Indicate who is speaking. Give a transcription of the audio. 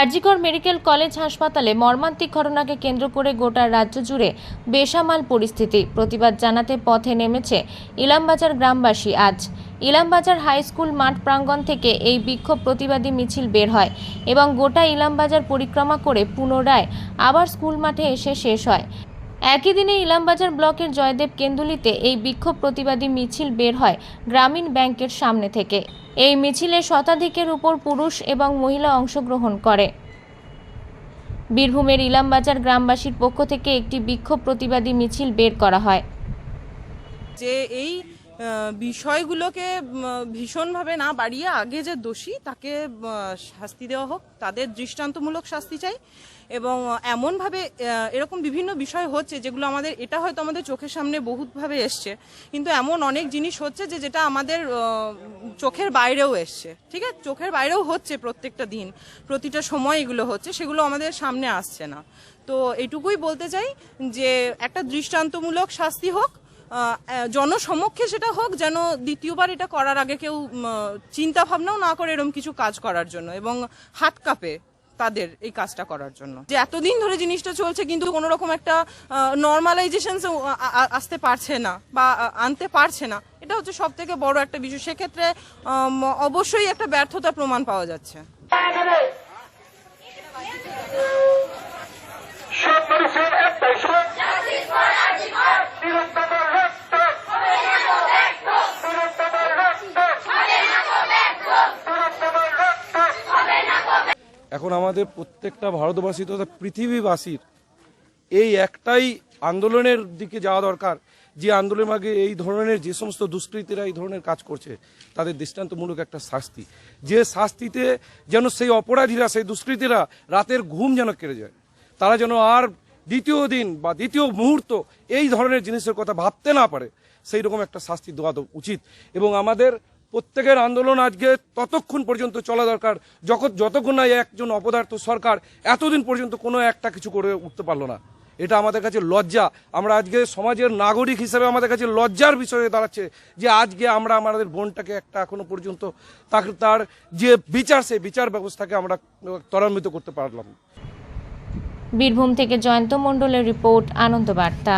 Speaker 1: RG Kar medical college হাসপাতালে মর্মান্তিক ঘটনাকে কেন্দ্র করে গোটা রাজ্য জুড়ে বেসামাল পরিস্থিতি। প্রতিবাদ জানাতে পথে নেমেছে ইলামবাজার গ্রামবাসী আজ। ইলামবাজার হাই স্কুল মাঠ প্রাঙ্গণ থেকে এই বিক্ষোভ প্রতিবাদী মিছিল বের হয় এবং গোটা ইলামবাজার পরিক্রমা করে পুনরায় আবার স্কুল মাঠে এসে শেষ হয়। একই দিনে ইলামবাজার ব্লকের জয়দেব কেন্দুলিতে এই বিক্ষোভ প্রতিবাদী মিছিল বের হয় গ্রামীণ ব্যাংকের সামনে থেকে। এই মিছিলে শতাধিকের উপর পুরুষ এবং মহিলা অংশগ্রহণ করে। বীরভূমের ইলামবাজার গ্রামবাসীর পক্ষ থেকে একটি বিক্ষোভ প্রতিবাদী মিছিল বের করা হয়।
Speaker 2: যে এই বিষয়গুলোকে ভীষণভাবে না বাড়িয়ে আগে যে দোষী, তাকে শাস্তি দেওয়া হোক, তাদের দৃষ্টান্তমূলক শাস্তি চাই। এবং এমনভাবে এরকম বিভিন্ন বিষয় হচ্ছে যেগুলো আমাদের, এটা হয়তো আমাদের চোখের সামনে বহুতভাবে এসছে। কিন্তু এমন অনেক জিনিস হচ্ছে যে, যেটা আমাদের চোখের বাইরেও এসছে। ঠিক আছে? চোখের বাইরেও হচ্ছে প্রত্যেকটা দিন। প্রতিটা সময় এগুলো হচ্ছে, সেগুলো আমাদের সামনে আসছে না। তো এটুকুই বলতে চাই যে, একটা দৃষ্টান্তমূলক শাস্তি হোক জনসমক্ষে সেটা হোক, যেন দ্বিতীয়বার এটা করার আগে কেউ চিন্তা ভাবনাও না করে এরকম কিছু কাজ করার জন্য এবং হাত কাঁপে তাদের এই কাজটা করার জন্য। যে এতদিন ধরে জিনিসটা চলছে কিন্তু কোনো রকম একটা নর্মালাইজেশন আসতে পারছে না বা আনতে পারছে না। এটা হচ্ছে সব থেকে বড় একটা বিষয়। সেক্ষেত্রে অবশ্যই একটা ব্যর্থতা প্রমাণ পাওয়া যাচ্ছে।
Speaker 3: এখন আমাদের প্রত্যেকটা ভারতবাসী তথা পৃথিবীবাসীর এই একটাই আন্দোলনের দিকে যাওয়া দরকার। যে আন্দোলনের আগে এই ধরনের যে সমস্ত দুষ্কৃতীরা এই ধরনের কাজ করছে, তাদের দৃষ্টান্তমূলক একটা শাস্তি। যে শাস্তিতে যেন সেই অপরাধীরা, সেই দুষ্কৃতীরা রাতের ঘুম যেন কেড়ে যায়, তারা যেন আর দ্বিতীয় দিন বা দ্বিতীয় মুহূর্ত এই ধরনের জিনিসের কথা ভাবতে না পারে সেই রকম একটা শাস্তি দেওয়া উচিত। এবং আমাদের প্রত্যেকের আন্দোলন আজকে ততক্ষণ পর্যন্ত চলা দরকার। যখন যতক্ষণ না একজন অপদার্থ সরকার এতদিন পর্যন্ত কোনো একটা কিছু করে উঠতে পারল না। এটা আমাদের কাছে লজ্জা। আমরা আজকে সমাজের নাগরিক হিসেবে আমাদের কাছে লজ্জার বিষয় দাঁড়াচ্ছে যে আজকে আমরা আমাদের বোনটাকে একটা এখনও পর্যন্ত তাকে তার যে বিচার, সেই বিচার ব্যবস্থাকে আমরা ত্বরান্বিত করতে পারলাম।
Speaker 1: বীরভূম থেকে জয়ন্ত মণ্ডলের রিপোর্ট, আনন্দ বার্তা।